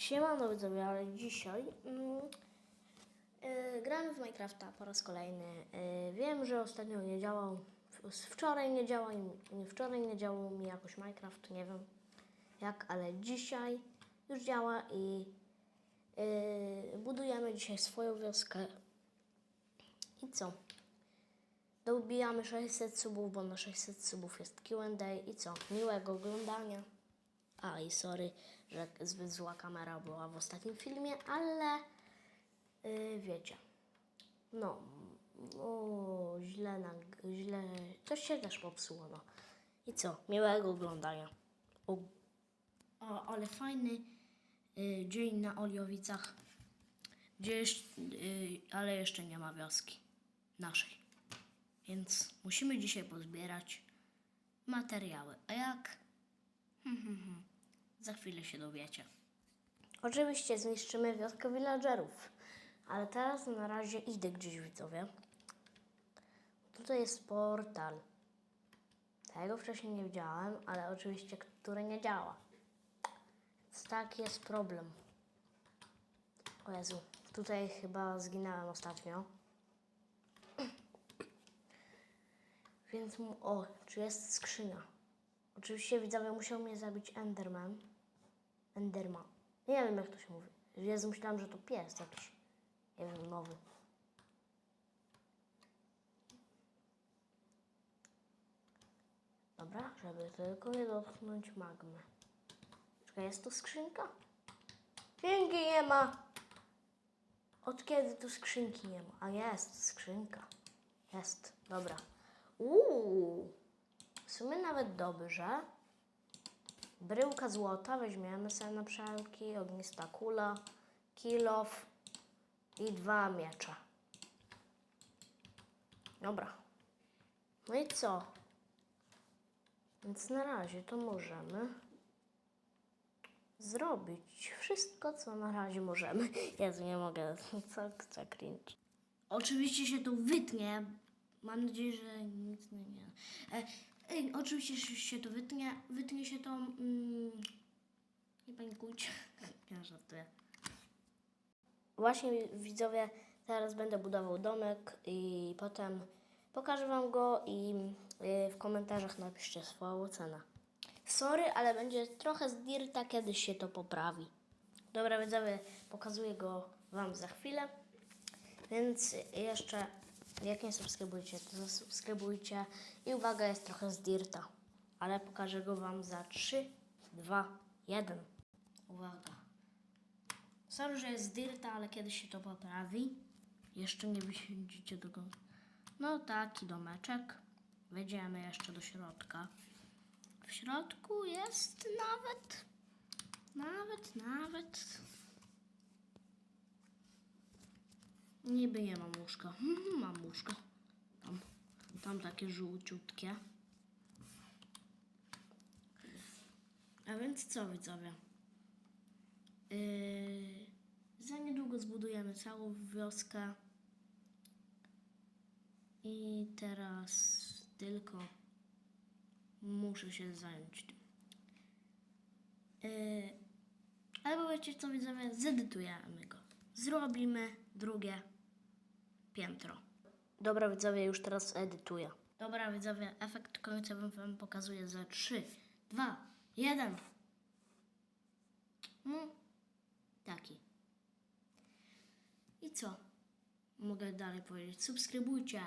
Siemano widzowie, ale dzisiaj mm, y, gramy w Minecrafta po raz kolejny. Y, wiem, że ostatnio nie działał, wczoraj nie działał, mi- wczoraj nie działał mi jakoś Minecraft, nie wiem jak, ale dzisiaj już działa i y, budujemy dzisiaj swoją wioskę. I co? Dobijamy 600 subów, bo na 600 subów jest Q&A i co? Miłego oglądania. A i sorry, że zbyt zła kamera była w ostatnim filmie, ale yy, wiecie. No, o, źle, nag- źle, coś się też popsuło, no. I co? Miłego oglądania. O, o ale fajny y, dzień na Oliowicach, gdzie y, ale jeszcze nie ma wioski naszej. Więc musimy dzisiaj pozbierać materiały. A jak? Za chwilę się dowiecie. Oczywiście zniszczymy wioskę villagerów, ale teraz na razie idę gdzieś widzowie. Tutaj jest portal. Tego wcześniej nie widziałem, ale oczywiście, który nie działa. Więc taki jest problem. O Jezu, tutaj chyba zginąłem ostatnio. Więc mu... O, czy jest skrzynia? Oczywiście widzowie musiał mnie zabić Enderman. Enderman. Nie wiem jak to się mówi. Jezu, myślałam, że to pies jakiś. Nie wiem, nowy. Dobra, żeby tylko nie dotknąć magmy. Czekaj, jest tu skrzynka? Skrzynki nie ma! Od kiedy tu skrzynki nie ma? A jest, skrzynka. Jest, dobra. Uuu, w sumie nawet dobrze. Bryłka złota weźmiemy sobie na wszelki, ognista kula, kilof i dwa miecze. Dobra. No i co? Więc na razie to możemy zrobić wszystko, co na razie możemy. Jezu, nie mogę. Co, co cringe. Oczywiście się to wytnie. Mam nadzieję, że nic nie. E, e, oczywiście się to wytnie. Wytnie się to... Mm, nie panikujcie. Ja żartuję. Właśnie widzowie, teraz będę budował domek i potem pokażę wam go i y, w komentarzach napiszcie swoją cenę. Sorry, ale będzie trochę z dirta, kiedyś się to poprawi. Dobra widzowie, pokazuję go wam za chwilę. Więc jeszcze, jak nie subskrybujcie, to zasubskrybujcie. I uwaga, jest trochę z dirta. Ale pokażę go wam za 3, 2, 1. Uwaga. Sorry, że jest z dirta, ale kiedyś się to poprawi. Jeszcze nie wysiądziecie do go. No taki domeczek. Wejdziemy jeszcze do środka. W środku jest nawet, nawet, nawet. Niby nie mam łóżka. Mam łóżko. Tam, tam takie żółciutkie. A więc co widzowie? Yy, za niedługo zbudujemy całą wioskę. I teraz tylko muszę się zająć tym. Yy, albo wiecie co widzowie, zedytujemy go. Zrobimy drugie piętro. Dobra widzowie, już teraz edytuję. Dobra widzowie, efekt końcowy wam pokazuję za 3, 2, 1. No, taki. I co? Mogę dalej powiedzieć. Subskrybujcie,